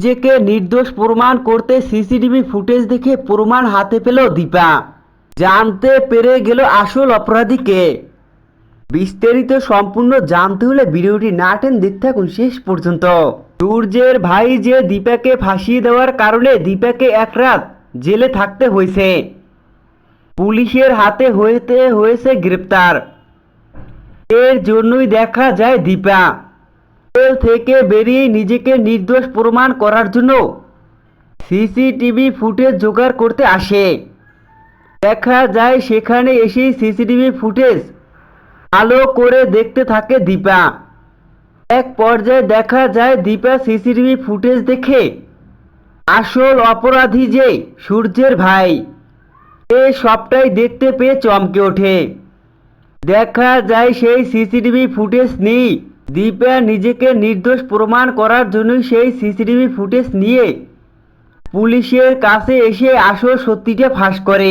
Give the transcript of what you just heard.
নিজেকে নির্দোষ প্রমাণ করতে সিসিটিভি ফুটেজ দেখে প্রমাণ হাতে পেল দীপা। জানতে পেরে গেল আসল অপরাধীকে। বিস্তারিত সম্পূর্ণ জানতে হলে ভিডিওটি না টেন দেখতে থাকুন শেষ পর্যন্ত। সূর্যের ভাই যে দীপাকে ফাঁসিয়ে দেওয়ার কারণে দীপাকে এক রাত জেলে থাকতে হয়েছে। পুলিশের হাতে হইতে হয়েছে গ্রেপ্তার। এর জন্যই দেখা যায় দীপা। জেল থেকে বেরিয়ে নিজেকে নির্দোষ প্রমাণ করার জন্য সিসিটিভি ফুটেজ জোগাড় করতে আসে। দেখা যায় সেখানে এসেই সিসিটিভি ফুটেজ আলো করে দেখতে থাকে দীপা। এক পর্যায়ে দেখা যায় দীপা সিসিটিভি ফুটেজ দেখে আসল অপরাধী যে সূর্যের ভাই এ সবটাই দেখতে পেয়ে চমকে ওঠে। দেখা যায় সেই সিসিটিভি ফুটেজ নিয়ে দীপা নিজেকে নির্দোষ প্রমাণ করার জন্য সেই সিসিটিভি ফুটেজ নিয়ে পুলিশের কাছে এসে আসল সত্যিটা ফাঁস করে।